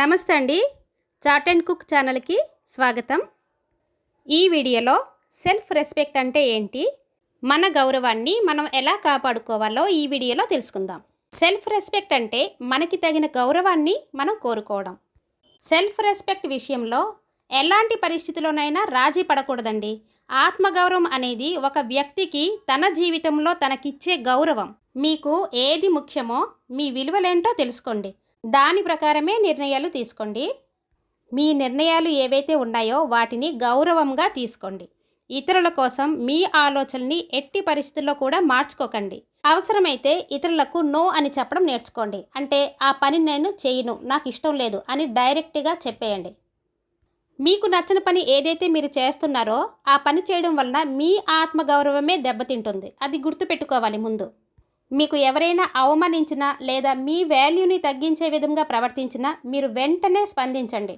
నమస్తే అండి. Chat and cook ఛానల్కి స్వాగతం. ఈ వీడియోలో సెల్ఫ్ రెస్పెక్ట్ అంటే ఏంటి? మన గౌరవాన్ని మనం ఎలా కాపాడుకోవాలో ఈ వీడియోలో తెలుసుకుందాం. సెల్ఫ్ రెస్పెక్ట్ అంటే మనకి తగిన గౌరవాన్ని మనం కోరుకోవడం. సెల్ఫ్ రెస్పెక్ట్ విషయంలో ఎలాంటి పరిస్థితిలోనైనా రాజీ పడకూడదండి. ఆత్మగౌరవం అనేది ఒక వ్యక్తికి తన జీవితంలో తనకిచ్చే గౌరవం. మీకు ఏది ముఖ్యమో మీ విలువలేంటో తెలుసుకోండి. దాని ప్రకారమే నిర్ణయాలు తీసుకోండి. మీ నిర్ణయాలు ఏవైతే ఉన్నాయో వాటిని గౌరవంగా తీసుకోండి. ఇతరుల కోసం మీ ఆలోచనని ఎట్టి పరిస్థితుల్లో కూడా మార్చుకోకండి. అవసరమైతే ఇతరులకు నో అని చెప్పడం నేర్చుకోండి. అంటే ఆ పని నేను చేయను నాకు ఇష్టం లేదు అని డైరెక్ట్గా చెప్పేయండి. మీకు నచ్చిన పని ఏదైతే మీరు చేస్తున్నారో ఆ పని చేయడం వలన మీ ఆత్మగౌరవమే దెబ్బతింటుంది. అది గుర్తుపెట్టుకోవాలి ముందు. మీకు ఎవరైనా అవమానించినా లేదా మీ వాల్యూని తగ్గించే విధంగా ప్రవర్తించినా మీరు వెంటనే స్పందించండి.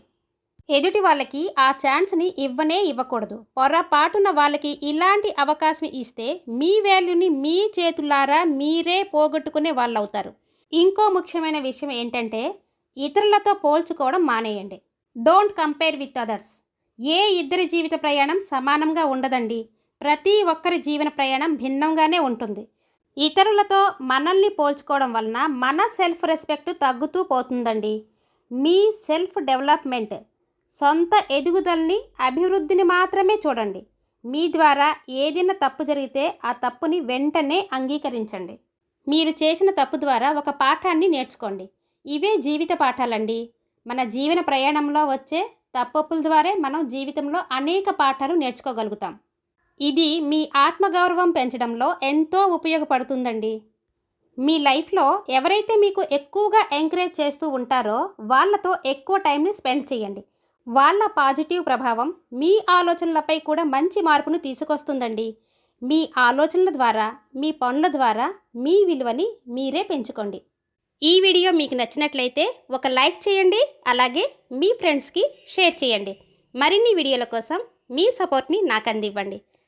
ఎదుటి వాళ్ళకి ఆ ఛాన్స్ని ఇవ్వనే ఇవ్వకూడదు. పొరపాటున వాళ్ళకి ఇలాంటి అవకాశం ఇస్తే మీ వాల్యూని మీ చేతులారా మీరే పోగొట్టుకునే వాళ్ళు అవుతారు ఇంకో ముఖ్యమైన విషయం ఏంటంటే ఇతరులతో పోల్చుకోవడం మానేయండి. Don't compare with others. ఏ ఇద్దరి జీవిత ప్రయాణం సమానంగా ఉండదండి. ప్రతి ఒక్కరి జీవన ప్రయాణం భిన్నంగానే ఉంటుంది. ఇతరులతో మనల్ని పోల్చుకోవడం వలన మన సెల్ఫ్ రెస్పెక్ట్ తగ్గుతూ పోతుందండి. మీ సెల్ఫ్ డెవలప్మెంట్ సొంత ఎదుగుదలని అభివృద్ధిని మాత్రమే చూడండి. మీ ద్వారా ఏదైనా తప్పు జరిగితే ఆ తప్పుని వెంటనే అంగీకరించండి. మీరు చేసిన తప్పు ద్వారా ఒక పాఠాన్ని నేర్చుకోండి. ఇవే జీవిత పాఠాలండి. మన జీవన ప్రయాణంలో వచ్చే తప్పొప్పుల ద్వారే మనం జీవితంలో అనేక పాఠాలు నేర్చుకోగలుగుతాం. ఇది మీ ఆత్మగౌరవం పెంచడంలో ఎంతో ఉపయోగపడుతుందండి. మీ లైఫ్లో ఎవరైతే మీకు ఎక్కువగా ఎంకరేజ్ చేస్తూ ఉంటారో వాళ్ళతో ఎక్కువ టైంని స్పెండ్ చేయండి. వాళ్ళ పాజిటివ్ ప్రభావం మీ ఆలోచనలపై కూడా మంచి మార్పును తీసుకొస్తుందండి. మీ ఆలోచనల ద్వారా మీ పనుల ద్వారా మీ విలువని మీరే పెంచుకోండి. ఈ వీడియో మీకు నచ్చినట్లయితే ఒక లైక్ చేయండి అలాగే మీ ఫ్రెండ్స్కి షేర్ చేయండి. మరిన్ని వీడియోల కోసం మీ సపోర్ట్ని నాకు అందివ్వండి.